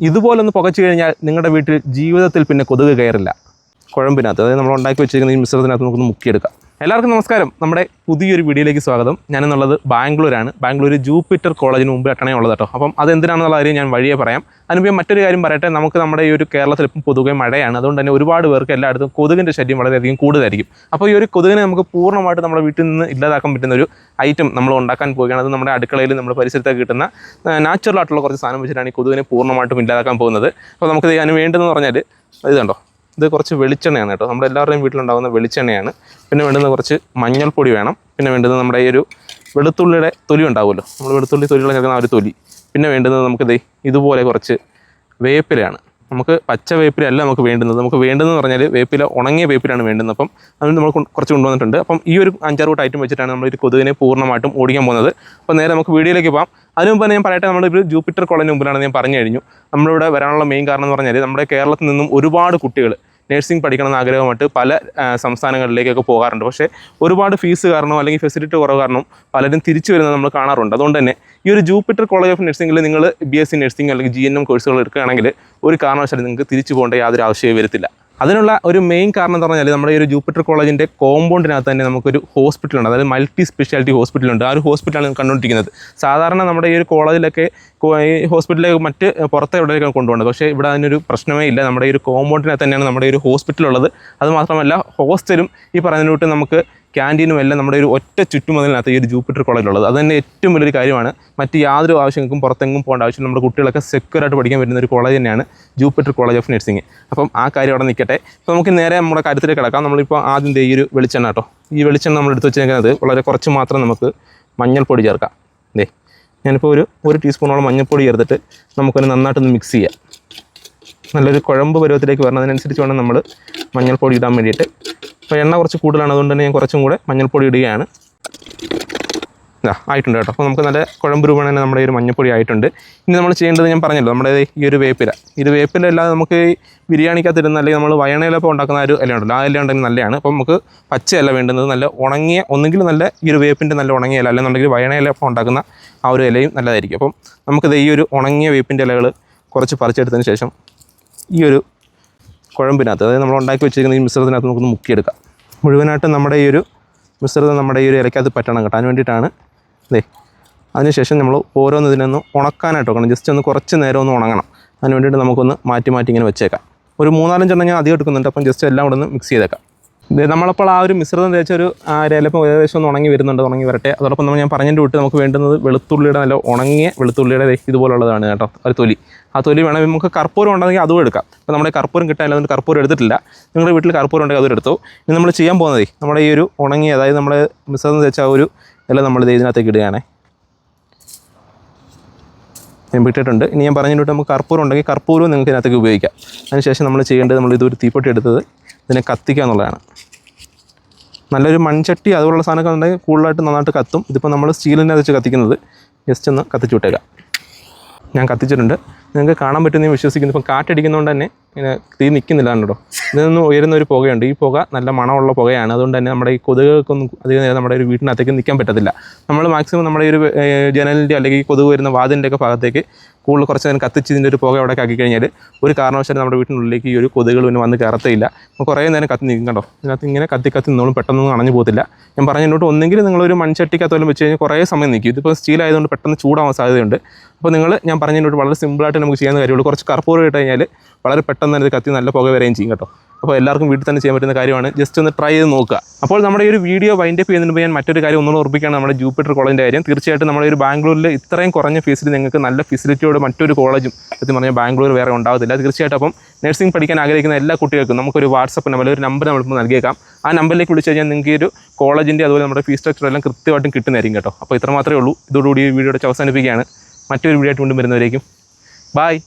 ഇതുപോലൊന്ന് പുകച്ചു കഴിഞ്ഞാൽ നിങ്ങളുടെ വീട്ടിൽ ജീവിതത്തിൽ പിന്നെ കൊതുക് കയറില്ല. കുഴമ്പിനകത്ത്. അതായത് നമ്മൾ ഉണ്ടാക്കി വെച്ചിരിക്കുന്ന ഈ മിശ്രിതത്തിനകത്ത് നമുക്കൊന്ന് മുക്കിയെടുക്കാം. എല്ലാവർക്കും നമസ്കാരം. നമ്മുടെ പുതിയൊരു വീഡിയോയിലേക്ക് സ്വാഗതം. ഞാനെന്നുള്ളത് ബാംഗ്ലൂരാണ്. ബാംഗ്ലൂർ ജൂപ്പിറ്റർ കോളേജിന് മുമ്പ് എട്ടണേ ഉള്ളത് കേട്ടോ. അപ്പം അതെന്തിനാണെന്നുള്ള കാര്യം ഞാൻ വഴിയെ പറയാം. അതിനുപേ മറ്റൊരു കാര്യം പറയട്ടെ. നമുക്ക് നമ്മുടെ ഈ ഒരു കേരളത്തിൽ ഇപ്പം പൊതുവെ മഴയാണ്. അതുകൊണ്ട് തന്നെ ഒരുപാട് പേർക്ക് എല്ലായിടത്തും കൊതുകിന്റെ ശല്യം വളരെയധികം കൂടുതലായിരിക്കും. അപ്പോൾ ഈ ഒരു കൊതുകിനെ നമുക്ക് പൂർണമായിട്ട് നമ്മുടെ വീട്ടിൽ നിന്ന് ഇല്ലാതാക്കാൻ പറ്റുന്ന ഒരു ഐറ്റം നമ്മൾ ഉണ്ടാക്കാൻ പോവുകയാണ്. അത് നമ്മുടെ അടുക്കളയിൽ നമ്മുടെ പരിസരത്തൊക്കെ കിട്ടുന്ന നാച്ചുറൽ ആയിട്ടുള്ള കുറച്ച് സാധനം വെച്ചിട്ടാണ് ഈ കൊതുകിനെ പൂർണമായിട്ടും ഇല്ലാതാക്കാൻ പോകുന്നത്. അപ്പോൾ നമുക്ക് അതിന് വേണ്ടതെന്ന് പറഞ്ഞാൽ ഇത് കണ്ടോ? ഇത് കുറച്ച് വെളിച്ചെണ്ണയാണ് കേട്ടോ. നമ്മുടെ എല്ലാവരുടെയും വീട്ടിലുണ്ടാകുന്ന വെളിച്ചെണ്ണയാണ്. പിന്നെ വേണ്ടുന്ന കുറച്ച് മഞ്ഞൾപ്പൊടി വേണം. പിന്നെ വേണ്ടുന്നത് നമ്മുടെ ഈ ഒരു വെളുത്തുള്ളിയുടെ തൊലി ഉണ്ടാവുമല്ലോ. നമ്മൾ വെളുത്തുള്ളി തൊലികൾ ചേർക്കുന്ന ആ ഒരു തൊലി. പിന്നെ വേണ്ടുന്നത് നമുക്കിത് ഇതുപോലെ കുറച്ച് വേപ്പിലയാണ്. നമുക്ക് പച്ച വേപ്പിലല്ല നമുക്ക് വേണ്ടുന്നത്. നമുക്ക് വേണ്ടതെന്ന് പറഞ്ഞാൽ വേപ്പില ഉണങ്ങിയ വേപ്പിലാണ് വേണ്ടുന്നത്. അപ്പം അതിന് നമ്മൾ കുറച്ച് കൊണ്ടുവന്നിട്ടുണ്ട്. അപ്പം ഈ ഒരു അഞ്ചാറ് കൂട്ട് ഐറ്റം വെച്ചിട്ടാണ് നമ്മൾ ഒരു കൊതുകിനെ പൂർണമായിട്ടും ഓടിക്കാൻ പോകുന്നത്. അപ്പോൾ നേരെ നമുക്ക് വീഡിയോയിലേക്ക് പോകാം. അതിന് മുമ്പ് ഞാൻ പറയട്ടെ നമ്മളൊരു ജൂപ്പിറ്റർ കോളേജിന് മുമ്പിലാണ് ഞാൻ പറഞ്ഞു കഴിഞ്ഞു നമ്മളിവിടെ വരാനുള്ള മെയിൻ കാരണം എന്ന് പറഞ്ഞാൽ നമ്മുടെ കേരളത്തിൽ നിന്നും ഒരുപാട് കുട്ടികൾ നഴ്സിംഗ് പഠിക്കണം എന്ന ആഗ്രഹമായിട്ട് പല സംസ്ഥാനങ്ങളിലേക്കൊക്കെ പോകാറുണ്ട്. പക്ഷേ ഒരുപാട് ഫീസ് കാരണമോ അല്ലെങ്കിൽ ഫെസിലിറ്റി കുറവ് കാരണം പലരും തിരിച്ചു വരുന്നത് നമ്മൾ കാണാറുണ്ട്. അതുകൊണ്ട് തന്നെ ഈ ഒരു ജൂപ്പിറ്റർ കോളേജ് ഓഫ് നഴ്സിംഗിൽ നിങ്ങൾ ബി എസ് സി നഴ്സിംഗ് അല്ലെങ്കിൽ ജി എൻ എം കോഴ്സുകൾ എടുക്കുകയാണെങ്കിൽ ഒരു കാരണവശാലും നിങ്ങൾക്ക് തിരിച്ചു പോകേണ്ട യാതൊരു ആവശ്യമേ വരത്തില്ല. അതിനുള്ള ഒരു മെയിൻ കാരണം എന്ന് പറഞ്ഞാൽ നമ്മുടെ ഈ ഒരു ജൂപ്പിറ്റർ കോളേജിന്റെ കോമ്പൗണ്ടിനകത്ത് തന്നെ നമുക്കൊരു ഹോസ്പിറ്റലുണ്ട് അതായത് മൾട്ടി സ്പെഷ്യാലിറ്റി ഹോസ്പിറ്റലുണ്ട് ആ ഒരു ഹോസ്പിറ്റലാണ് കണ്ടുകൊണ്ടിരിക്കുന്നത്. സാധാരണ നമ്മുടെ ഈ ഒരു കോളേജിലൊക്കെ ഈ ഹോസ്പിറ്റലിലേക്ക് മറ്റ് പുറത്തെ എവിടെയൊക്കെ കൊണ്ടുപോകുന്നത്? പക്ഷേ ഇവിടെ അതിനൊരു പ്രശ്നമേ ഇല്ല. നമ്മുടെ ഈ ഒരു കോമ്പൗണ്ടിനകത്ത് തന്നെയാണ് നമ്മുടെ ഒരു ഹോസ്പിറ്റൽ ഉള്ളത്. അത് മാത്രമല്ല ഹോസ്റ്റലും ഈ പറഞ്ഞതിലോട്ട് നമുക്ക് ക്യാന്റീനും എല്ലാം നമ്മുടെ ഒരു ഒറ്റ ചുറ്റുമതിലിനകത്ത് ഈ ഒരു ജൂപ്പിറ്റർ കോളേജിലുള്ളത് അത് തന്നെ ഏറ്റവും വലിയൊരു കാര്യമാണ്. മറ്റ് യാതൊരു ആവശ്യങ്ങൾക്കും പുറത്തെങ്ങും പോകേണ്ട ആവശ്യം നമ്മുടെ കുട്ടികളൊക്കെ സെക്യൂറായിട്ട് പഠിക്കാൻ പറ്റുന്ന ഒരു കോളേജ് തന്നെയാണ് ജൂപ്പിറ്റർ കോളേജ് ഓഫ് നഴ്സിംഗ് അപ്പം ആ കാര്യം അവിടെ നിൽക്കട്ടെ. അപ്പോൾ നമുക്ക് നേരെ നമ്മുടെ കാര്യത്തിലേക്ക് കിടക്കാം. നമ്മളിപ്പോൾ ആദ്യം ഈ ഒരു വെളിച്ചെണ്ണ കേട്ടോ. ഈ വെളിച്ചെണ്ണ നമ്മൾ എടുത്ത് വെച്ചിരിക്കുന്നത് വളരെ കുറച്ച് മാത്രം നമുക്ക് മഞ്ഞൾപ്പൊടി ചേർക്കാം. ദേ ഞാനിപ്പോൾ ഒരു ഒരു ടീസ്പൂണോളം മഞ്ഞൾപ്പൊടി ചേർത്തിട്ട് നമുക്കൊന്ന് നന്നായിട്ടൊന്ന് മിക്സ് ചെയ്യാം. നല്ലൊരു കുഴമ്പ് പരുവത്തിലേക്ക് വരണം അതിനനുസരിച്ച് വേണം നമ്മൾ മഞ്ഞൾപ്പൊടി ഇടാൻ വേണ്ടിയിട്ട്. അപ്പോൾ എണ്ണ കുറച്ച് കൂടുതലാണ്. അതുകൊണ്ട് തന്നെ ഞാൻ കുറച്ചും കൂടെ മഞ്ഞൾപ്പൊടി ഇടുകയാണ്. ഇതാ ആയിട്ടുണ്ട് കേട്ടോ. അപ്പോൾ നമുക്ക് നല്ല കുഴമ്പ് രൂപേണ നമ്മുടെ ഈ ഒരു മഞ്ഞൾപ്പൊടി ആയിട്ടുണ്ട്. ഇനി നമ്മൾ ചെയ്യേണ്ടത് ഞാൻ പറഞ്ഞല്ലോ നമ്മുടെ ഈ ഒരു വേപ്പില. ഇത് വേപ്പില അല്ലാതെ നമുക്ക് ബിരിയാണിക്കകത്ത് ഇടുന്ന അല്ലെങ്കിൽ നമ്മൾ വയണയിലപ്പോൾ ഉണ്ടാക്കുന്ന ഒരു ഇല ഉണ്ടല്ലോ ആ ഇല ഉണ്ടെങ്കിൽ നല്ലതാണ്. അപ്പോൾ നമുക്ക് പച്ചയല്ല വേണ്ടുന്നത് നല്ല ഉണങ്ങിയ ഒന്നുകിൽ നല്ല ഈ ഒരു വേപ്പിന്റെ നല്ല ഉണങ്ങിയ ഇല അല്ലെന്നുണ്ടെങ്കിൽ വയണയിലപ്പോൾ ഉണ്ടാക്കുന്ന ആ ഒരു ഇലയും നല്ലതായിരിക്കും. അപ്പം നമുക്കിത് ഈ ഒരു ഉണങ്ങിയ വേപ്പിന്റെ ഇലകൾ കുറച്ച് പറിച്ചെടുത്തതിന് ശേഷം ഈ ഒരു കുഴമ്പിനകത്ത് അതായത് നമ്മൾ ഉണ്ടാക്കി വെച്ചിരിക്കുന്ന ഈ മിശ്രിതത്തിനകത്ത് നമുക്കൊന്ന് മുക്കിയെടുക്കാം. മുഴുവനായിട്ട് നമ്മുടെ ഈ ഒരു മിശ്രിതം നമ്മുടെ ഈ ഒരു ഇലക്കകത്ത് പറ്റണം കേട്ടോ. വേണ്ടിയിട്ടാണ് ദേ അതിനുശേഷം നമ്മൾ ഓരോന്ന് ഇതിനൊന്ന് ഉണക്കാനായിട്ട് വെക്കണം. ജസ്റ്റ് ഒന്ന് കുറച്ച് നേരം ഒന്ന് ഉണങ്ങണം. അതിന് വേണ്ടിയിട്ട് നമുക്കൊന്ന് മാറ്റി മാറ്റി ഇങ്ങനെ വെച്ചേക്കാം. ഒരു മൂന്നാലഞ്ചെണ്ണം ഞാൻ അധികം എടുക്കുന്നുണ്ട്. അപ്പം ജസ്റ്റ് എല്ലാം കൂടെ ഒന്ന് മിക്സ് ചെയ്തേക്കാം. നമ്മളപ്പോൾ ആ ഒരു മിശ്രിതം തേച്ച ഒരു ആ ഇലപ്പം ഏകദേശം ഒന്ന് ഉണങ്ങി വരുന്നുണ്ട് ഉണങ്ങി വരട്ടെ. അതോടൊപ്പം നമ്മൾ ഞാൻ പറഞ്ഞതിന്റെ വിട്ട് നമുക്ക് വേണ്ടുന്നത് വെളുത്തുള്ളിയുടെ നല്ല ഉണങ്ങിയ വെളുത്തുള്ളിയുടെ ഇതുപോലുള്ളതാണ് കേട്ടോ ഒരു തൊലി. ആ തൊലി വേണമെങ്കിൽ നമുക്ക് കർപ്പൂരം ഉണ്ടെങ്കിൽ അതും എടുക്കാം. അപ്പോൾ നമ്മുടെ കർപ്പൂരം കിട്ടാൻ അതുകൊണ്ട് കർപ്പൂരം എടുത്തിട്ടില്ല. നിങ്ങളുടെ വീട്ടിൽ കർപ്പൂരം ഉണ്ടെങ്കിൽ അതും എടുത്തു. ഇനി നമ്മൾ ചെയ്യാൻ പോകുന്നത് നമ്മുടെ ഈ ഒരു ഉണങ്ങിയ അതായത് നമ്മൾ മിശ്രിതം തേച്ച ആ ഒരു ഇല നമ്മൾ ഇത് ഇതിനകത്തേക്ക് ഇടുകയാണേ. ഞാൻ വിട്ടിട്ടുണ്ട്. ഇനി ഞാൻ പറഞ്ഞിട്ട് നമുക്ക് കർപ്പൂരം ഉണ്ടെങ്കിൽ കർപ്പൂരവും നിങ്ങൾക്ക് ഇതിനകത്തേക്ക് ഉപയോഗിക്കാം. അതിനുശേഷം നമ്മൾ ചെയ്യേണ്ടത് നമ്മൾ ഇതൊരു തീപ്പൊട്ടി എടുത്തത് ഇതിനെ കത്തിക്കുക എന്നുള്ളതാണ്. നല്ലൊരു മൺചട്ടി അതുപോലുള്ള സാധനമൊക്കെ ഉണ്ടെങ്കിൽ കൂടുതലായിട്ട് നന്നായിട്ട് കത്തും. ഇതിപ്പോൾ നമ്മൾ സ്റ്റീലിന്റെ വെച്ച് കത്തിക്കുന്നത്. ജസ്റ്റ് ഒന്ന് കത്തിച്ചു വിട്ടേക്കാം. ഞാൻ കത്തിച്ചിട്ടുണ്ട്. നിങ്ങൾക്ക് കാണാൻ പറ്റുന്ന വിശ്വസിക്കുന്നു. ഇപ്പം കാറ്റടിക്കുന്നതുകൊണ്ട് തന്നെ ഇങ്ങനെ തീ നിൽക്കുന്നില്ല കണ്ടോ? ഇതിൽ നിന്ന് ഉയരുന്ന ഒരു പുകയുണ്ട്. ഈ പുക നല്ല മണമുള്ള പുകയാണ്. അതുകൊണ്ട് തന്നെ നമ്മുടെ ഈ കൊതുകുകൾക്കൊന്നും അധികം നേരം നമ്മുടെ ഒരു വീട്ടിനകത്തേക്ക് നിൽക്കാൻ പറ്റത്തില്ല. നമ്മൾ മാക്സിമം നമ്മുടെ ഒരു ജനലിന്റെ അല്ലെങ്കിൽ ഈ കൊതുക് വരുന്ന വാതിന്റെ ഒക്കെ ഭാഗത്തേക്ക് കൂടുതൽ കുറച്ച് നേരം കത്തിച്ച് ഇതിന്റെ ഒരു പുക അവിടെ ആക്കി കഴിഞ്ഞാൽ ഒരു കാരണവശാലും നമ്മുടെ വീട്ടിനുള്ളിലേക്ക് ഈ ഒരു കൊതുകൾ പിന്നെ വന്ന് കയറത്തില്ല അപ്പോൾ കുറേ നേരം കത്തി നിൽക്കും കണ്ടോ? ഇതിനകത്ത് ഇങ്ങനെ കത്തി കത്തി നിന്നോളും പെട്ടെന്നൊന്നും അണഞ്ഞു പോകത്തില്ല. ഞാൻ പറഞ്ഞിട്ട് ഒന്നെങ്കിൽ നിങ്ങളൊരു മൺചട്ടിക്കകത്തോലും വെച്ച് കഴിഞ്ഞാൽ കുറേ സമയം നിൽക്കും. ഇതിപ്പോൾ സ്റ്റീൽ ആയതുകൊണ്ട് പെട്ടെന്ന് ചൂടാവാൻ സാധ്യതയുണ്ട്. അപ്പോൾ നിങ്ങൾ ഞാൻ പറഞ്ഞതിനോട് വളരെ സിമ്പിളായിട്ട് നമുക്ക് ചെയ്യാൻ കാര്യമുള്ളൂ. കുറച്ച് കർപ്പൂരം ഇട്ട് കഴിഞ്ഞാൽ വളരെ പെട്ടെന്ന് തന്നെ കത്തി നല്ല പുക വരെയും ചെയ്യും കേട്ടോ. അപ്പോൾ എല്ലാവർക്കും വീട്ടിൽ തന്നെ ചെയ്യാൻ പറ്റുന്ന കാര്യമാണ്. ജസ്റ്റ് ഒന്ന് ട്രൈ ചെയ്ത് നോക്കുക. അപ്പോൾ നമ്മുടെ ഈ ഒരു വീഡിയോ വൈൻഡ് അപ്പ് ചെയ്യുന്നതിന് ഞാൻ മറ്റൊരു കാര്യം ഒന്നുകൂടെ ഉറപ്പിക്കുകയാണ് നമ്മുടെ ജൂപ്പിറ്റർ കോളേജിന്റെ കാര്യം. തീർച്ചയായിട്ടും നമ്മുടെ ഒരു ബാംഗ്ലൂരിൽ ഇത്രയും കുറഞ്ഞ ഫീസിൽ നിങ്ങൾക്ക് നല്ല ഫെസിലിറ്റിയോട് മറ്റൊരു കോളേജും സത്യം പറഞ്ഞാൽ ബാംഗ്ലൂർ വേറെ ഉണ്ടാവത്തില്ല. തീർച്ചയായിട്ടും അപ്പം നഴ്സിംഗ് പഠിക്കാൻ ആഗ്രഹിക്കുന്ന എല്ലാ കുട്ടികൾക്കും നമുക്കൊരു വാട്സപ്പ് നമ്പർ ഒരു നമ്പർ നമ്മളിപ്പോൾ നൽകിയേക്കാം. ആ നമ്പറിലേക്ക് വിളിച്ച് കഴിഞ്ഞാൽ നിങ്ങൾക്ക് ഈ ഒരു കോളേജിന്റെ അതുപോലെ നമ്മുടെ ഫീസ് സ്ട്രക്ചർ എല്ലാം കൃത്യമായിട്ടും കിട്ടുന്നതായിരിക്കും കേട്ടോ. അപ്പോൾ ഇത്ര മാത്രമേ ഉള്ളൂ. ഇതോടുകൂടി ഈ വീഡിയോയുടെ അവസാനിപ്പിക്കുകയാണ്. മറ്റൊരു വീഡിയോ ആയിട്ട് കൊണ്ടുവരുന്നവരേക്കും ബായ്